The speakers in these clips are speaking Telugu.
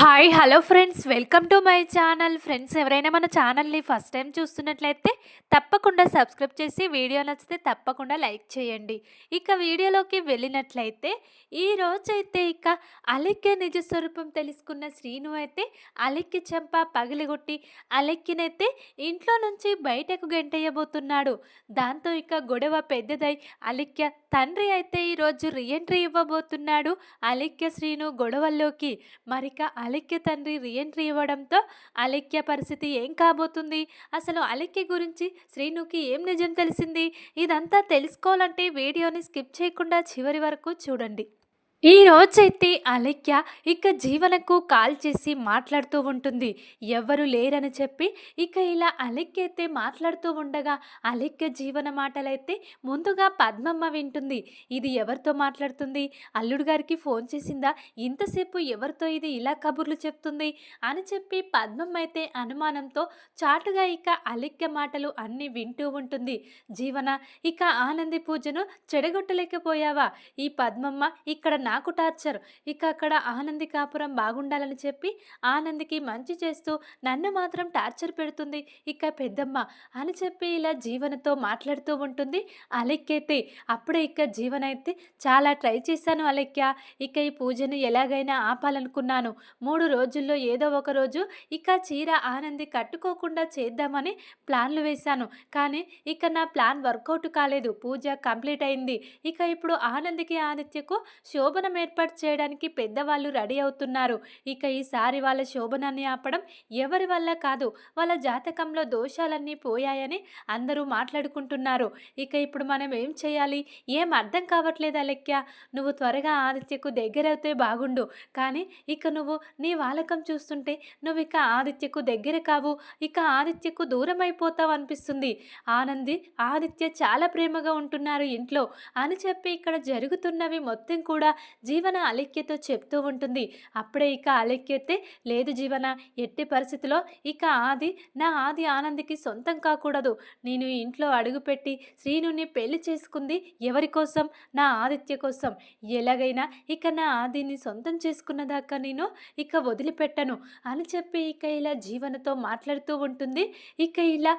Hi hello friends welcome to my channel friends ఎవరైనా మన ఛానల్ని ఫస్ట్ టైం చూస్తున్నట్లయితే తప్పకుండా సబ్స్క్రైబ్ చేసి వీడియో నచ్చితే తప్పకుండా లైక్ చేయండి. ఇక వీడియోలోకి వెళ్ళినట్లయితే ఈ రోజైతే ఇక అలెక్య నిజ స్వరూపం తెలుసుకున్న శ్రీను అయితే అలెక్కి చెంప పగిలిగొట్టి అలెక్కినైతే ఇంట్లో నుంచి బయటకు గెంటయ్యబోతున్నాడు దాంతో ఇక గొడవ పెద్దదై అలెక్య తండ్రి అయితే ఈరోజు రీఎంట్రీ ఇవ్వబోతున్నాడు. అలెక్య శ్రీను గొడవల్లోకి. మరిక అలెక్య తండ్రి రీఎంట్రీ ఇవ్వడంతో అలెక్య పరిస్థితి ఏం కాబోతుంది? అసలు అలెక్య గురించి శ్రీనుకి ఏం నిజం తెలిసింది? ఇదంతా తెలుసుకోవాలంటే వీడియోని స్కిప్ చేయకుండా చివరి వరకు చూడండి. ఈ రోజైతే అలెక్య ఇక జీవనకు కాల్ చేసి మాట్లాడుతూ ఉంటుంది. ఎవ్వరు లేరని చెప్పి ఇక ఇలా అలెక్య అయితే మాట్లాడుతూ ఉండగా అలెక్య జీవన మాటలైతే ముందుగా పద్మమ్మ వింటుంది. ఇది ఎవరితో మాట్లాడుతుంది? అల్లుడు గారికి ఫోన్ చేసిందా? ఇంతసేపు ఎవరితో ఇది ఇలా కబుర్లు చెప్తుంది? అని చెప్పి పద్మమ్మ అయితే అనుమానంతో చాటుగా ఇక అలెక్య మాటలు అన్నీ వింటూ ఉంటుంది. జీవన ఇక ఆనంది పూజను చెడగొట్టలేకపోయావా? ఈ పద్మమ్మ ఇక్కడ నాకు టార్చర్. ఇక అక్కడ ఆనంది కాపురం బాగుండాలని చెప్పి ఆనందికి మంచి చేస్తూ నన్ను మాత్రం టార్చర్ పెడుతుంది. ఇక పెద్దమ్మ అని చెప్పి ఇలా జీవనతో మాట్లాడుతూ ఉంటుంది. అలెక్కైతే అప్పుడే ఇక జీవన అయితే చాలా ట్రై చేశాను అలెక్య. ఇక ఈ పూజను ఎలాగైనా ఆపాలనుకున్నాను. మూడు రోజుల్లో ఏదో ఒక రోజు ఇక చీర ఆనంది కట్టుకోకుండా చేద్దామని ప్లాన్లు వేశాను. కానీ ఇక నా ప్లాన్ వర్కౌట్ కాలేదు. పూజ కంప్లీట్ అయింది. ఇక ఇప్పుడు ఆనందికి ఆదిత్యకు శోభనం ఏర్పాటు చేయడానికి పెద్దవాళ్ళు రెడీ అవుతున్నారు. ఇక ఈసారి వాళ్ళ శోభనాన్ని ఆపడం ఎవరి వల్ల కాదు వాళ్ళ జాతకంలో దోషాలన్నీ పోయాయని అందరూ మాట్లాడుకుంటున్నారు. ఇక ఇప్పుడు మనం ఏం చేయాలి? ఏం అర్థం కావట్లేదు అలెక్య నువ్వు త్వరగా ఆదిత్యకు దగ్గరవుతే బాగుండు. కానీ ఇక నువ్వు నీ వాలకం చూస్తుంటే నువ్వు ఇక ఆదిత్యకు దగ్గర కావు. ఇక ఆదిత్యకు దూరం అయిపోతావు అనిపిస్తుంది. ఆనంది ఆదిత్య చాలా ప్రేమగా ఉంటున్నారు ఇంట్లో అని చెప్పి ఇక్కడ జరుగుతున్నవి మొత్తం కూడా జీవన అలెక్యతో చెప్తూ ఉంటుంది. అప్పుడే ఇక అలెక్యతే లేదు జీవన ఎట్టి పరిస్థితిలో ఇక ఆది నా ఆది ఆనందికి సొంతం కాకూడదు. నేను ఇంట్లో అడుగుపెట్టి శ్రీనుని పెళ్ళి చేసుకుంది ఎవరి కోసం? నా ఆదిత్య కోసం. ఎలాగైనా ఇక నా ఆదిని సొంతం చేసుకున్నదాకా నేను ఇక వదిలిపెట్టను అని చెప్పి ఇక ఇలా జీవనతో మాట్లాడుతూ ఉంటుంది. ఇక ఇలా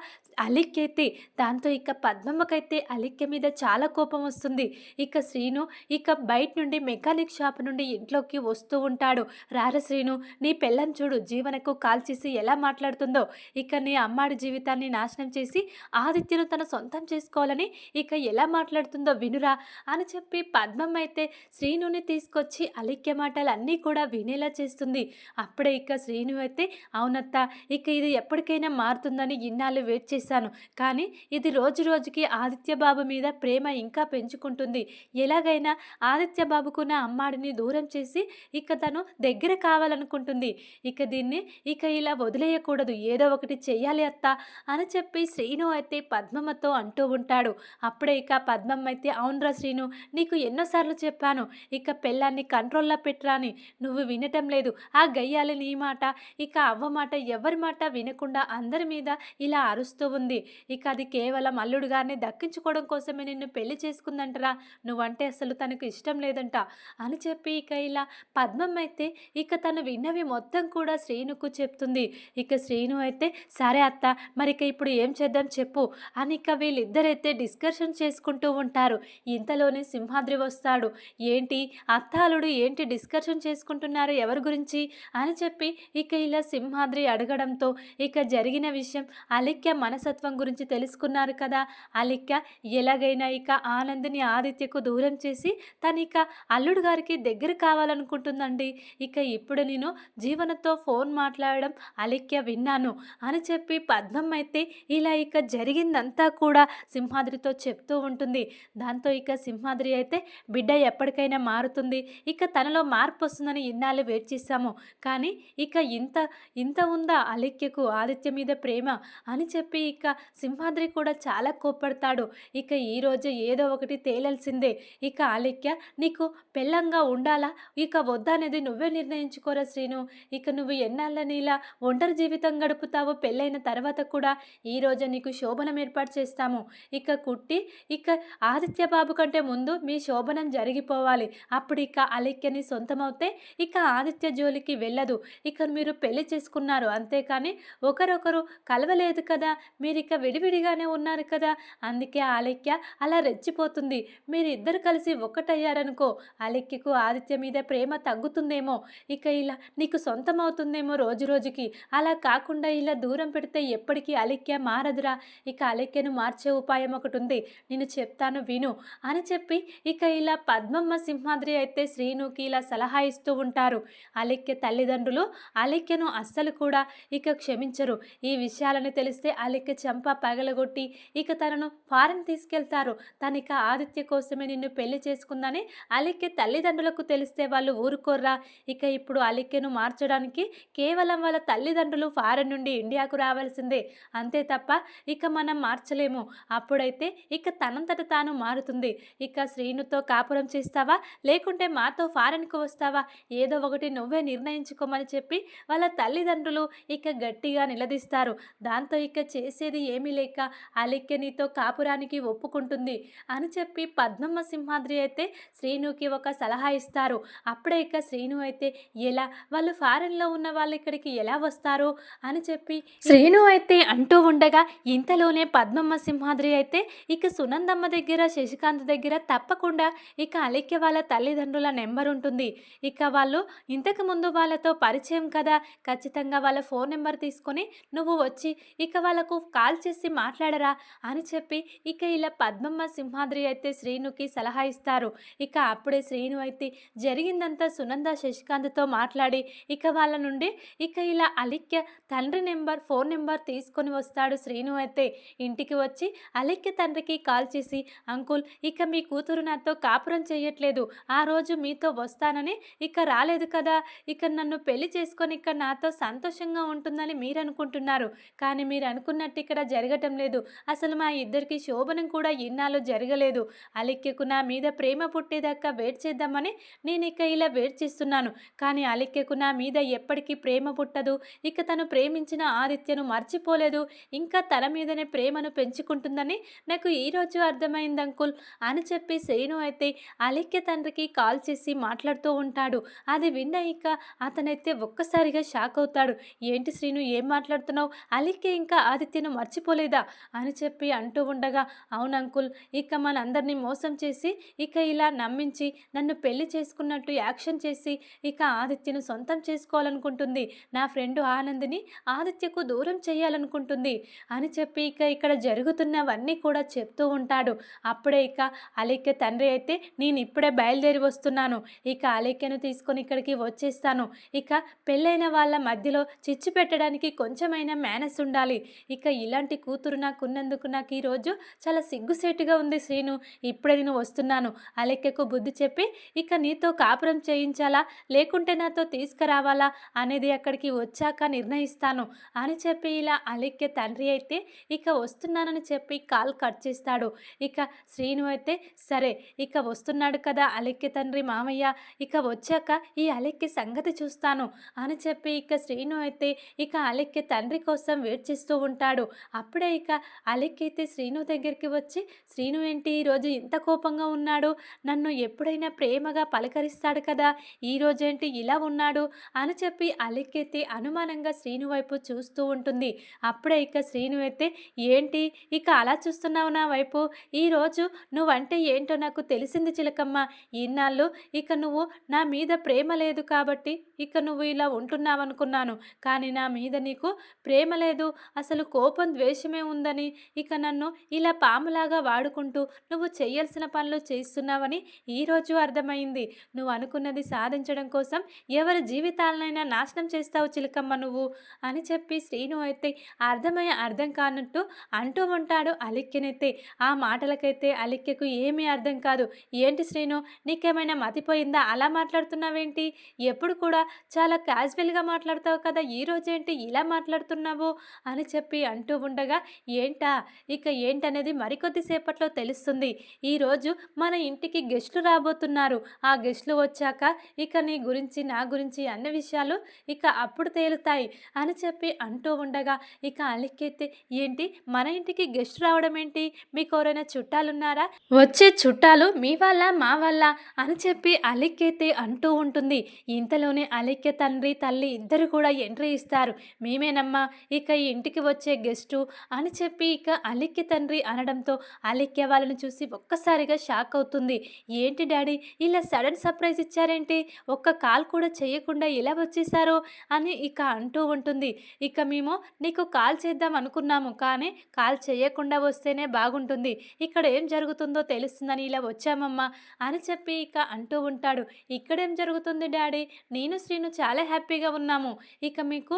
అలిక్కైతే దాంతో ఇక పద్మమ్మకైతే అలిక్య మీద చాలా కోపం వస్తుంది. ఇక శ్రీను ఇక బయట నుండి మెకానిక్ షాప్ నుండి ఇంట్లోకి వస్తూ ఉంటాడు. రార శ్రీను నీ పెళ్ళం చూడు జీవనకు కాల్ చేసి ఎలా మాట్లాడుతుందో. ఇక నీ అమ్మాడి జీవితాన్ని నాశనం చేసి ఆదిత్యను తన సొంతం చేసుకోవాలని ఇక ఎలా మాట్లాడుతుందో వినురా అని చెప్పి పద్మమ్మ అయితే శ్రీనుని తీసుకొచ్చి అలిక్య మాటలు అన్నీ కూడా వినేలా చేస్తుంది. అప్పుడే ఇక శ్రీను అయితే అవునత్త ఇక ఇది ఎప్పటికైనా మారుతుందని ఇన్నాళ్ళు వెయిట్ చేసి చేశాను. కానీ ఇది రోజు రోజుకి ఆదిత్య బాబు మీద ప్రేమ ఇంకా పెంచుకుంటుంది. ఎలాగైనా ఆదిత్యబాబుకు నా అమ్మాడిని దూరం చేసి ఇక తను దగ్గర కావాలనుకుంటుంది. ఇక దీన్ని ఇక ఇలా వదిలేయకూడదు. ఏదో ఒకటి చెయ్యాలి అత్త అని చెప్పి శ్రీను అయితే పద్మమ్మతో అంటూ ఉంటాడు. అప్పుడే ఇక పద్మమ్మ అయితే అవునరా శ్రీను నీకు ఎన్నోసార్లు చెప్పాను. ఇక పెళ్ళాన్ని కంట్రోల్లో పెట్టరా అని నువ్వు వినటం లేదు. ఆ గయ్యాలి నీ మాట ఇక అవ్వ మాట ఎవరి మాట వినకుండా అందరి మీద ఇలా అరుస్తూ ఉంది. ఇక అది కేవలం అల్లుడు గారిని దక్కించుకోవడం కోసమే నిన్ను పెళ్ళి చేసుకుందంటరా? నువ్వంటే అసలు తనకు ఇష్టం లేదంట. అని చెప్పి ఇక ఇలా పద్మం అయితే ఇక తను విన్నవి మొత్తం కూడా శ్రీనుకు చెప్తుంది. ఇక శ్రీను అయితే సరే అత్త మరి ఇక ఇప్పుడు ఏం చేద్దాం చెప్పు అని ఇక వీళ్ళిద్దరైతే డిస్కషన్ చేసుకుంటూ ఉంటారు. ఇంతలోనే సింహాద్రి వస్తాడు. ఏంటి అత్తాలుడు ఏంటి డిస్కషన్ చేసుకుంటున్నారు ఎవరి గురించి? అని చెప్పి ఇక ఇలా సింహాద్రి అడగడంతో ఇక జరిగిన విషయం అలిక్య మన మనసత్వం గురించి తెలుసుకున్నారు కదా. అలిక్య ఎలాగైనా ఇక ఆనందిని ఆదిత్యకు దూరం చేసి తను ఇక అల్లుడు గారికి దగ్గర కావాలనుకుంటుందండి. ఇక ఇప్పుడు నేను జీవనతో ఫోన్ మాట్లాడడం అలిక్య విన్నాను అని చెప్పి పద్మం అయితే ఇలా ఇక జరిగిందంతా కూడా సింహాద్రితో చెప్తూ ఉంటుంది. దాంతో ఇక సింహాద్రి అయితే బిడ్డ ఎప్పటికైనా మారుతుంది. ఇక తనలో మార్పు వస్తుందని ఇన్నాళ్ళు వెయిట్ చేశాము. కానీ ఇక ఇంత ఇంత ఉందా అలిక్యకు ఆదిత్య మీద ప్రేమ అని చెప్పి ఇక సింహాద్రి కూడా చాలా కోప్పడతాడు. ఇక ఈరోజు ఏదో ఒకటి తేలాల్సిందే. ఇక ఆలిక్య నీకు పెళ్ళంగా ఉండాలా? ఇక వద్దా అనేది నువ్వే నిర్ణయించుకోరా శ్రీను. ఇక నువ్వు ఎన్నాళ్ళని ఇలా ఒంటరి జీవితం గడుపుతావు పెళ్ళైన తర్వాత కూడా ఈరోజు నీకు శోభనం ఏర్పాటు చేస్తాము. ఇక కుట్టి ఇక ఆదిత్య బాబు కంటే ముందు మీ శోభనం జరిగిపోవాలి. అప్పుడు ఇక అలిక్యని సొంతమవుతే ఇక ఆదిత్య జోలికి వెళ్ళదు. ఇక మీరు పెళ్ళి చేసుకున్నారు అంతేకాని ఒకరొకరు కలవలేదు కదా? మీరు ఇక విడివిడిగానే ఉన్నారు కదా. అందుకే ఆలిక్య అలా రెచ్చిపోతుంది. మీరిద్దరు కలిసి ఒక్కటయ్యారనుకో అలిక్యకు ఆదిత్య మీద ప్రేమ తగ్గుతుందేమో. ఇక ఇలా నీకు సొంతం అవుతుందేమో రోజు రోజుకి. అలా కాకుండా ఇలా దూరం పెడితే ఎప్పటికీ అలిక్య మారదురా. ఇక అలిక్యను మార్చే ఉపాయం ఒకటి ఉంది నేను చెప్తాను విను అని చెప్పి ఇక ఇలా పద్మమ్మ సింహాద్రి అయితే శ్రీనుకి ఇలా సలహా ఇస్తూ ఉంటారు. అలిక్య తల్లిదండ్రులు అలిక్యను అస్సలు కూడా ఇక క్షమించరు. ఈ విషయాలని తెలిస్తే అలిక్య చంప పగలగొట్టి ఇక తనను ఫారెన్ తీసుకెళ్తారు. తనిక ఆదిత్య కోసమే నిన్ను పెళ్ళి చేసుకుందని అలిక్య తల్లిదండ్రులకు తెలిస్తే వాళ్ళు ఊరుకోర్రా. ఇక ఇప్పుడు అలిక్యను మార్చడానికి కేవలం వాళ్ళ తల్లిదండ్రులు ఫారెన్ నుండి ఇండియాకు రావాల్సిందే. అంతే తప్ప ఇక మనం మార్చలేము. అప్పుడైతే ఇక తనంతట తాను మారుతుంది. ఇక శ్రీనుతో కాపురం చేస్తావా? లేకుంటే మాతో ఫారెన్కు వస్తావా? ఏదో ఒకటి నువ్వే నిర్ణయించుకోమని చెప్పి వాళ్ళ తల్లిదండ్రులు ఇక గట్టిగా నిలదీస్తారు. దాంతో ఇక చేసి చేసేది ఏమీ లేక అలిక్య నీతో కాపురానికి ఒప్పుకుంటుంది అని చెప్పి పద్మమ్మ సింహాద్రి అయితే శ్రీనుకి ఒక సలహా ఇస్తారు. అప్పుడే ఇక శ్రీను అయితే ఎలా వాళ్ళు ఫారెన్లో ఉన్న వాళ్ళు ఇక్కడికి ఎలా వస్తారు అని చెప్పి శ్రీను అయితే అంటూ ఉండగా ఇంతలోనే పద్మమ్మ సింహాద్రి అయితే ఇక సునందమ్మ దగ్గర శశికాంత్ దగ్గర తప్పకుండా ఇక అలిక్య వాళ్ళ తల్లిదండ్రుల నెంబర్ ఉంటుంది. ఇక వాళ్ళు ఇంతకు ముందు వాళ్ళతో పరిచయం కదా ఖచ్చితంగా వాళ్ళ ఫోన్ నెంబర్ తీసుకొని నువ్వు వచ్చి ఇక వాళ్ళకు కాల్ చేసి మాట్లాడరా అని చెప్పి ఇక ఇలా పద్మమ్మ సింహాద్రి అయితే శ్రీనుకి సలహా ఇస్తారు. ఇక అప్పుడే శ్రీను అయితే జరిగిందంతా సునంద శశికాంత్తో మాట్లాడి ఇక వాళ్ళ నుండి ఇక ఇలా అలిక్య తండ్రి నెంబర్ ఫోన్ నెంబర్ తీసుకొని వస్తాడు శ్రీను అయితే. ఇంటికి వచ్చి అలిక్య తండ్రికి కాల్ చేసి అంకుల్ ఇక మీ కూతురు నాతో కాపురం చేయట్లేదు ఆ రోజు మీతో వస్తానని ఇక రాలేదు కదా. ఇక నన్ను పెళ్ళి చేసుకొని ఇక్కడ నాతో సంతోషంగా ఉంటుందని మీరు అనుకుంటున్నారు కానీ మీరు అనుకున్నట్టు ఇక్కడ జరగటం లేదు. అసలు మా ఇద్దరికి శోభనం కూడా ఇన్నాళ్ళు జరగలేదు. అలిక్యకు నా మీద ప్రేమ పుట్టేదాకా వెయిట్ చేద్దామని నేను ఇక ఇలా వెయిట్ చేస్తున్నాను. కానీ అలిక్యకు నా మీద ఎప్పటికీ ప్రేమ పుట్టదు. ఇక తను ప్రేమించిన ఆదిత్యను మర్చిపోలేదు. ఇంకా తన మీదనే ప్రేమను పెంచుకుంటుందని నాకు ఈరోజు అర్థమైంది అంకుల్. అని చెప్పి శ్రీను అయితే అలిక్య తండ్రికి కాల్ చేసి మాట్లాడుతూ ఉంటాడు. అది విన్న ఇక అతనైతే ఒక్కసారిగా షాక్ అవుతాడు. ఏంటి శ్రీను ఏం మాట్లాడుతున్నావు? అలిక్య ఇంకా ఆదిత్యను మర్చిపోలేదా? అని చెప్పి అంటూ ఉండగా అవును అంకుల్ ఇక మనందరినీ మోసం చేసి ఇక ఇలా నమ్మించి నన్ను పెళ్ళి చేసుకున్నట్టు యాక్షన్ చేసి ఇక ఆదిత్యను సొంతం చేసుకోవాలనుకుంటుంది. నా ఫ్రెండ్ ఆనందిని ఆదిత్యకు దూరం చేయాలనుకుంటుంది. అని చెప్పి ఇక ఇక్కడ జరుగుతున్నవన్నీ కూడా చెప్తూ ఉంటాడు. అప్పుడే ఇక అలిక్య తండ్రి అయితే నేను ఇప్పుడే బయలుదేరి వస్తున్నాను. ఇక అలిక్యను తీసుకొని ఇక్కడికి వచ్చేస్తాను. ఇక పెళ్ళైన వాళ్ళ మధ్యలో చిచ్చు పెట్టడానికి కొంచెమైనా మేనస్ ఉండాలి. ఇక ఇక ఇలాంటి కూతురు నాకున్నందుకు నాకు ఈరోజు చాలా సిగ్గుసేటుగా ఉంది శ్రీను. ఇప్పుడే నేను వస్తున్నాను. అలెక్కకు బుద్ధి చెప్పి ఇక నీతో కాపురం చేయించాలా? లేకుంటే నాతో తీసుకురావాలా? అనేది అక్కడికి వచ్చాక నిర్ణయిస్తాను అని చెప్పి ఇలా అలెక్య తండ్రి అయితే ఇక వస్తున్నానని చెప్పి కాల్ కట్ చేస్తాడు. ఇక శ్రీను అయితే సరే ఇక వస్తున్నాడు కదా అలెక్య తండ్రి మామయ్య. ఇక వచ్చాక ఈ అలెక్య సంగతి చూస్తాను అని చెప్పి ఇక శ్రీను అయితే ఇక అలెక్య తండ్రి కోసం వెయిట్ చేస్తూ ఉంటాడు. అప్పుడే ఇక అలెక్కైతే శ్రీను దగ్గరికి వచ్చి శ్రీను ఏంటి? ఈరోజు ఇంత కోపంగా ఉన్నాడు. నన్ను ఎప్పుడైనా ప్రేమగా పలకరిస్తాడు కదా? ఈరోజేంటి ఇలా ఉన్నాడు? అని చెప్పి అలెక్కెత్తి అనుమానంగా శ్రీను వైపు చూస్తూ ఉంటుంది. అప్పుడే ఇక శ్రీను అయితే ఏంటి? ఇక అలా చూస్తున్నావు నా వైపు? ఈరోజు నువ్వంటే ఏంటో నాకు తెలిసింది చిలకమ్మ. ఇన్నాళ్ళు ఇక నువ్వు నా మీద ప్రేమ లేదు కాబట్టి ఇక నువ్వు ఇలా ఉంటున్నావనుకున్నాను. కానీ నా మీద నీకు ప్రేమ లేదు. అసలు కో కోపం ద్వేషమే ఉందని ఇక నన్ను ఇలా పాములాగా వాడుకుంటూ నువ్వు చేయాల్సిన పనులు చేస్తున్నావని ఈరోజు అర్థమైంది. నువ్వు అనుకున్నది సాధించడం కోసం ఎవరి జీవితాలనైనా నాశనం చేస్తావు చిలకమ్మ నువ్వు అని చెప్పి శ్రీను అయితే అర్థమయ్యే అర్థం కానట్టు అంటూ ఉంటాడు అలిక్యనైతే. ఆ మాటలకైతే అలిక్యకు ఏమీ అర్థం కాదు. ఏంటి శ్రీను నీకేమైనా మతిపోయిందా? అలా మాట్లాడుతున్నావేంటి? ఎప్పుడు కూడా చాలా క్యాజువల్గా మాట్లాడతావు కదా ఈ రోజేంటి ఇలా మాట్లాడుతున్నావు? అని చెప్పి అంటూ ఉండగా ఏంటా? ఇక ఏంటనేది మరికొద్దిసేపట్లో తెలుస్తుంది. ఈరోజు మన ఇంటికి గెస్టులు రాబోతున్నారు. ఆ గెస్ట్లు వచ్చాక ఇక నీ గురించి నా గురించి అన్ని విషయాలు ఇక అప్పుడు తేలుతాయి అని చెప్పి అంటూ ఉండగా ఇక అలికెత్తి ఏంటి? మన ఇంటికి గెస్ట్ రావడం ఏంటి మీకు ఎవరైనా చుట్టాలున్నారా? వచ్చే చుట్టాలు మీ వల్ల మా వల్ల అని చెప్పి అలిక్కెత్తి అంటూ ఉంటుంది. ఇంతలోనే అలిక్య తండ్రి తల్లి ఇద్దరు కూడా ఎంట్రీ ఇస్తారు. మేమేనమ్మా? ఇక ఈ ఇంటికి వచ్చే గెస్టు అని చెప్పి ఇక అలిక్య తండ్రి అనడంతో అలిక్య వాళ్ళని చూసి ఒక్కసారిగా షాక్ అవుతుంది. ఏంటి డాడీ ఇలా సడన్ సర్ప్రైజ్ ఇచ్చారేంటి? ఒక్క కాల్ కూడా చేయకుండా ఇలా వచ్చేసారు అని ఇక అంటూ ఉంటుంది. ఇక మేము నీకు కాల్ చేద్దాం అనుకున్నాము కానీ కాల్ చేయకుండా వస్తేనే బాగుంటుంది. ఇక్కడ ఏం జరుగుతుందో తెలుస్తుందని ఇలా వచ్చామమ్మా అని చెప్పి ఇక అంటూ ఉంటాడు. ఇక్కడేం జరుగుతుంది డాడీ? నేను శ్రీను చాలా హ్యాపీగా ఉన్నాము. ఇక మీకు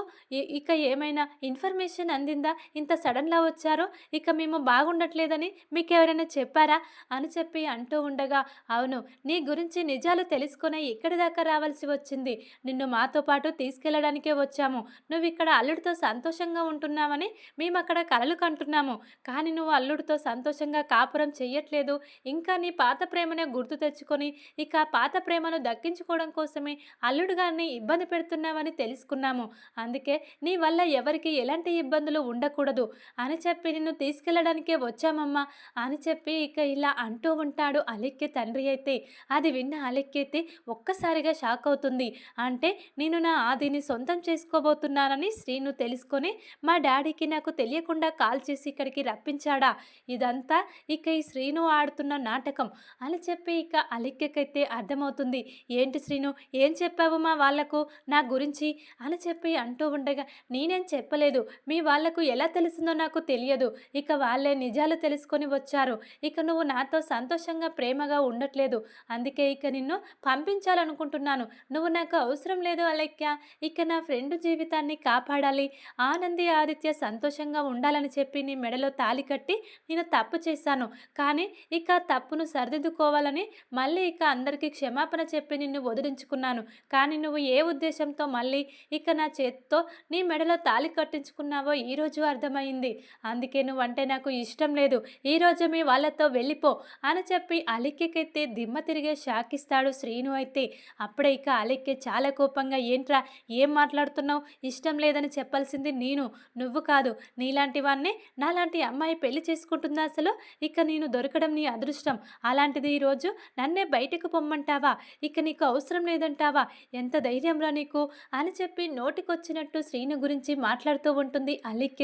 ఇక ఏమైనా ఇన్ఫర్మేషన్ అందిందా? ఇంత సడన్లా వచ్చారో? ఇక మేము బాగుండట్లేదని మీకు ఎవరైనా చెప్పారా? అని చెప్పి అంటూ ఉండగా అవును నీ గురించి నిజాలు తెలుసుకునే ఇక్కడి దాకా రావాల్సి వచ్చింది. నిన్ను మాతో పాటు తీసుకెళ్ళడానికే వచ్చాము. నువ్వు ఇక్కడ అల్లుడితో సంతోషంగా ఉంటున్నావని మేము అక్కడ కలలు కంటున్నాము. కానీ నువ్వు అల్లుడితో సంతోషంగా కాపురం చెయ్యట్లేదు. ఇంకా నీ పాత ప్రేమనే గుర్తు తెచ్చుకొని ఇక పాత ప్రేమను దక్కించుకోవడం కోసమే అల్లుడు గారిని ఇబ్బంది పెడుతున్నావని తెలుసుకున్నాము. అందుకే నీ వల్ల ఎవరికి ఎలాంటి ఇబ్బందులు ఉండకూడదు. అని చెప్పి నిన్ను తీసుకెళ్ళడానికే వచ్చామమ్మా. అని చెప్పి ఇక ఇలా అంటూ ఉంటాడు అలెక్కి తండ్రి అయితే. అది విన్న అలెక్కి ఒక్కసారిగా షాక్ అవుతుంది. అంటే నేను నా ఆదిని సొంతం చేసుకోబోతున్నానని శ్రీను తెలుసుకొని మా డాడీకి నాకు తెలియకుండా కాల్ చేసి ఇక్కడికి రప్పించాడా? ఇదంతా ఇక ఈ శ్రీను ఆడుతున్న నాటకం. అని చెప్పి ఇక అలిక్యకైతే అర్థమవుతుంది. ఏంటి శ్రీను? ఏం చెప్పావు మా వాళ్ళకు? నా గురించి? అని చెప్పి అంటూ ఉండగా నేనేం చెప్పలేదు. మీ వాళ్ళకు ఎలా ఎలా తెలిసిందో నాకు తెలియదు. ఇక వాళ్ళే నిజాలు తెలుసుకొని వచ్చారు. ఇక నువ్వు నాతో సంతోషంగా ప్రేమగా ఉండట్లేదు. అందుకే ఇక నిన్ను పంపించాలనుకుంటున్నాను. నువ్వు నాకు అవసరం లేదు అలెక్య ఇక నా ఫ్రెండ్ జీవితాన్ని కాపాడాలి. ఆనంది ఆదిత్య సంతోషంగా ఉండాలని చెప్పి నీ మెడలో తాలి కట్టి నేను తప్పు చేశాను. కానీ ఇక తప్పును సరిదిద్దుకోవాలని మళ్ళీ ఇక అందరికీ క్షమాపణ చెప్పి నిన్ను వదిలించుకున్నాను. కానీ నువ్వు ఏ ఉద్దేశంతో మళ్ళీ ఇక నా చేతితో నీ మెడలో తాలి కట్టించుకున్నావో ఈరోజు అర్థమైంది. అందుకే నువ్వంటే నాకు ఇష్టం లేదు. ఈరోజు మీ వాళ్ళతో వెళ్ళిపో అని చెప్పి అలిక్యకైతే దిమ్మ తిరిగే షాకిస్తాడు శ్రీను అయితే. అప్పుడే ఇక అలిక్కి చాలా కోపంగా ఏంట్రా ఏం మాట్లాడుతున్నావు? ఇష్టం లేదని చెప్పాల్సింది నేను. నువ్వు కాదు. నీలాంటి వాన్నే నాలాంటి అమ్మాయి పెళ్ళి చేసుకుంటుందా అసలు? ఇక నేను దొరకడం నీ అదృష్టం. అలాంటిది ఈరోజు నన్నే బయటకు పొమ్మంటావా? ఇక నీకు అవసరం లేదంటావా? ఎంత ధైర్యంరా నీకు? అని చెప్పి నోటికొచ్చినట్టు శ్రీను గురించి మాట్లాడుతూ ఉంటుంది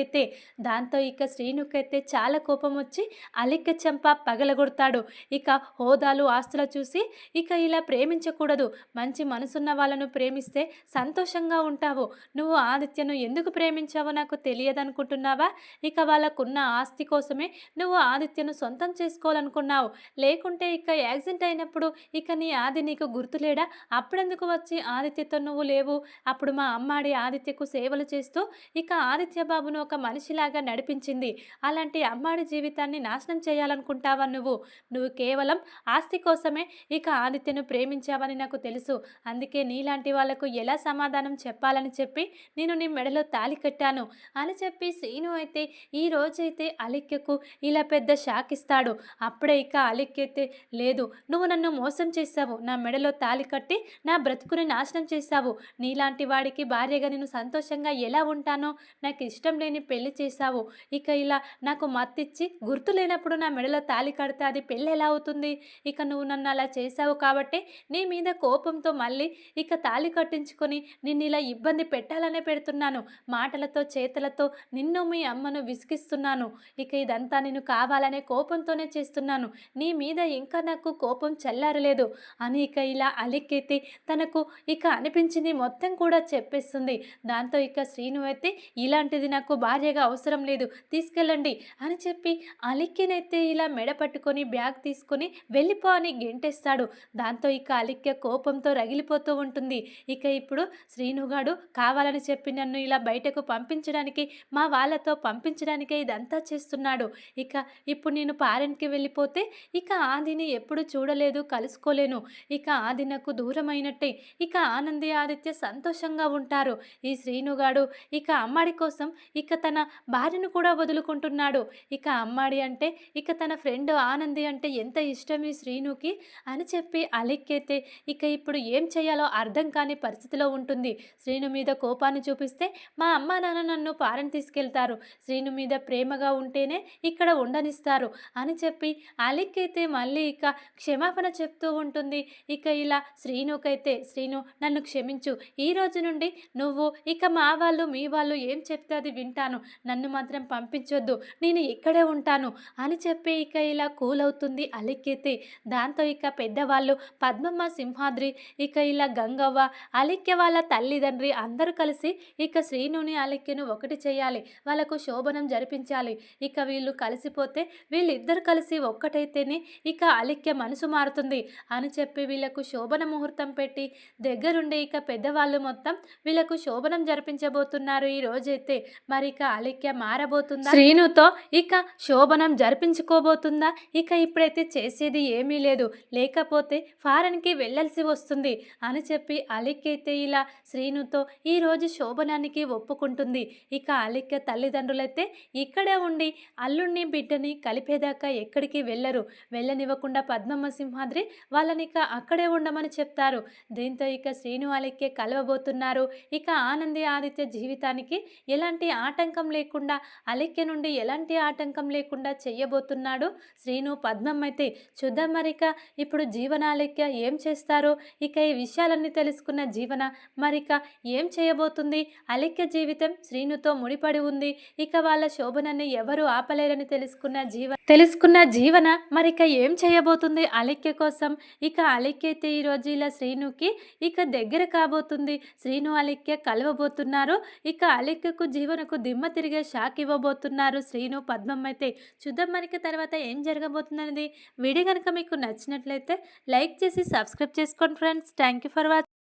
అయితే దాంతో ఇక శ్రీనుకైతే చాలా కోపం వచ్చి అలిక్క చెంప పగలగొడతాడు. ఇక హోదాలు ఆస్తుల చూసి ఇక ఇలా ప్రేమించకూడదు. మంచి మనసున్న వాళ్ళను ప్రేమిస్తే సంతోషంగా ఉంటావు. నువ్వు ఆదిత్యను ఎందుకు ప్రేమించావో నాకు తెలియదనుకుంటున్నావా? ఇక వాళ్ళకున్న ఆస్తి కోసమే నువ్వు ఆదిత్యను సొంతం చేసుకోవాలనుకున్నావు. లేకుంటే ఇక యాక్సిడెంట్ అయినప్పుడు ఇక నీ ఆది నీకు గుర్తులేడా? అప్పుడెందుకు వచ్చి ఆదిత్యతో నువ్వు లేవు? అప్పుడు మా అమ్మాడి ఆదిత్యకు సేవలు చేస్తూ ఇక ఆదిత్య బాబును ఒక మనిషిలాగా నడిపించింది. అలాంటి అమ్మాడి జీవితాన్ని నాశనం చేయాలనుకుంటావా నువ్వు? నువ్వు కేవలం ఆస్తి కోసమే ఇక ఆదిత్యను ప్రేమించావని నాకు తెలుసు. అందుకే నీలాంటి వాళ్ళకు ఎలా సమాధానం చెప్పాలని చెప్పి నేను నీ మెడలో తాలి కట్టాను. అని చెప్పి సీను అయితే ఈ రోజైతే అలిక్యకు ఇలా పెద్ద షాక్ ఇస్తాడు. అప్పుడే ఇక అలిక్యతే లేదు నువ్వు నన్ను మోసం చేశావు. నా మెడలో తాలి కట్టి నా బ్రతుకుని నాశనం చేశావు. నీలాంటి వాడికి భార్యగా నేను సంతోషంగా ఎలా ఉంటానో నాకు ఇష్టం లేని పెళ్ళి చేశావు? ఇక ఇలా నాకు మత్తిచ్చి గుర్తు లేనప్పుడు నా మెడలో తాలి కడితే అది పెళ్ళి ఎలా అవుతుంది? ఇక నువ్వు నన్ను అలా చేశావు కాబట్టి నీ మీద కోపంతో మళ్ళీ ఇక తాలి కట్టించుకొని నిన్ను ఇలా ఇబ్బంది పెట్టాలనే పెడుతున్నాను. మాటలతో చేతలతో నిన్ను మీ అమ్మను విసిగిస్తున్నాను. ఇక ఇదంతా నేను కావాలనే కోపంతోనే చేస్తున్నాను. నీ మీద ఇంకా నాకు కోపం చల్లారలేదు. అని ఇక ఇలా అలిక్కెత్తి తనకు ఇక అనిపించింది మొత్తం కూడా చెప్పేస్తుంది. దాంతో ఇక శ్రీను అయితే ఇలాంటిది నాకు బాగా భార్యగా అవసరం లేదు తీసుకెళ్ళండి అని చెప్పి అలిక్యనైతే ఇలా మెడ పట్టుకొని బ్యాగ్ తీసుకొని వెళ్ళిపో అని గెంటేస్తాడు. దాంతో ఇక అలిక్య కోపంతో రగిలిపోతూ ఉంటుంది. ఇక ఇప్పుడు శ్రీనుగాడు కావాలని చెప్పి నన్ను ఇలా బయటకు పంపించడానికి మా వాళ్ళతో పంపించడానికే ఇదంతా చేస్తున్నాడు. ఇక ఇప్పుడు నేను పారెంట్కి వెళ్ళిపోతే ఇక ఆదిని ఎప్పుడు చూడలేదు కలుసుకోలేను. ఇక ఆది నాకు దూరమైనట్టే. ఇక ఆనంది ఆదిత్య సంతోషంగా ఉంటారు. ఈ శ్రీనుగాడు ఇక అమ్మాడి కోసం ఇక తన భార్యను కూడా వదులుకుంటున్నాడు. ఇక అమ్మాడి అంటే ఇక తన ఫ్రెండ్ ఆనంది అంటే ఎంత ఇష్టం ఈ శ్రీనుకి అని చెప్పి అలిక్కైతే ఇక ఇప్పుడు ఏం చేయాలో అర్థం కాని పరిస్థితిలో ఉంటుంది. శ్రీను మీద కోపాన్ని చూపిస్తే మా అమ్మ నాన్న నన్ను పారని తీసుకెళ్తారు. శ్రీను మీద ప్రేమగా ఉంటేనే ఇక్కడ ఉండనిస్తారు అని చెప్పి అలెక్కైతే మళ్ళీ ఇక క్షమాపణ చెప్తూ ఉంటుంది. ఇక ఇలా శ్రీనుకైతే శ్రీను నన్ను క్షమించు. ఈ రోజు నుండి నువ్వు ఇక మా వాళ్ళు మీ వాళ్ళు ఏం చెప్తే అది వింటాను. నన్ను మాత్రం పంపించొద్దు. నేను ఇక్కడే ఉంటాను అని చెప్పి ఇక ఇలా కూల్ అవుతుంది అలిక్యతే. దాంతో ఇక పెద్దవాళ్ళు పద్మమ్మ సింహాద్రి ఇక ఇలా గంగవ్వ అలిక్య వాళ్ళ తల్లిదండ్రి అందరూ కలిసి ఇక శ్రీనుని అలిక్యను ఒకటి చేయాలి. వాళ్ళకు శోభనం జరిపించాలి. ఇక వీళ్ళు కలిసిపోతే వీళ్ళిద్దరు కలిసి ఒక్కటైతేనే ఇక అలిక్య మనసు మారుతుంది అని చెప్పి వీళ్ళకు శోభన ముహూర్తం పెట్టి దగ్గరుండి ఇక పెద్దవాళ్ళు మొత్తం వీళ్ళకు శోభనం జరిపించబోతున్నారు ఈ రోజైతే. మరి ఇక అలిక్య మారబోతుందా? శ్రీనుతో ఇక శోభనం జరిపించుకోబోతుందా? ఇక ఇప్పుడైతే చేసేది ఏమీ లేదు. లేకపోతే ఫారెన్కి వెళ్ళాల్సి వస్తుంది అని చెప్పి అలిక్య అయితే ఇలా శ్రీనుతో ఈరోజు శోభనానికి ఒప్పుకుంటుంది. ఇక అలిక్య తల్లిదండ్రులైతే ఇక్కడే ఉండి అల్లుడిని బిడ్డని కలిపేదాకా ఎక్కడికి వెళ్ళరు. వెళ్ళనివ్వకుండా పద్మమ్మ సింహాద్రి వాళ్ళని ఇక అక్కడే ఉండమని చెప్తారు. దీంతో ఇక శ్రీను అలిక్య కలవబోతున్నారు. ఇక ఆనంది ఆదిత్య జీవితానికి ఎలాంటి ఆటంకం లేకుండా అలిక్య నుండి ఎలాంటి ఆటంకం లేకుండా చెయ్యబోతున్నాడు శ్రీను పద్మం అయితే? చూద్దాం మరిక ఇప్పుడు జీవనాలిక్య ఏం చేస్తారు? ఇక ఈ విషయాలన్నీ తెలుసుకున్న జీవన మరిక ఏం చేయబోతుంది? అలిక్య జీవితం శ్రీనుతో ముడిపడి ఉంది. ఇక వాళ్ళ శోభనని ఎవరు ఆపలేరని తెలుసుకున్న జీవ తెలుసుకున్న జీవన మరిక ఏం చేయబోతుంది అలిక్య కోసం? ఇక అలిక్య అయితే ఈరోజు ఇలా శ్రీనుకి ఇక దగ్గర కాబోతుంది. శ్రీను అలిక్య కలవబోతున్నారు. ఇక అలిక్యకు జీవనకు దిమ్మ తిరిగే షాక్ ఇవ్వబోతున్నారు శ్రీను పద్మం అయితే. చూద్దాం మనకి తర్వాత ఏం జరగబోతుందనేది. వీడియో కనుక మీకు నచ్చినట్లయితే లైక్ చేసి సబ్స్క్రైబ్ చేసుకోండి friends. Thank you for watching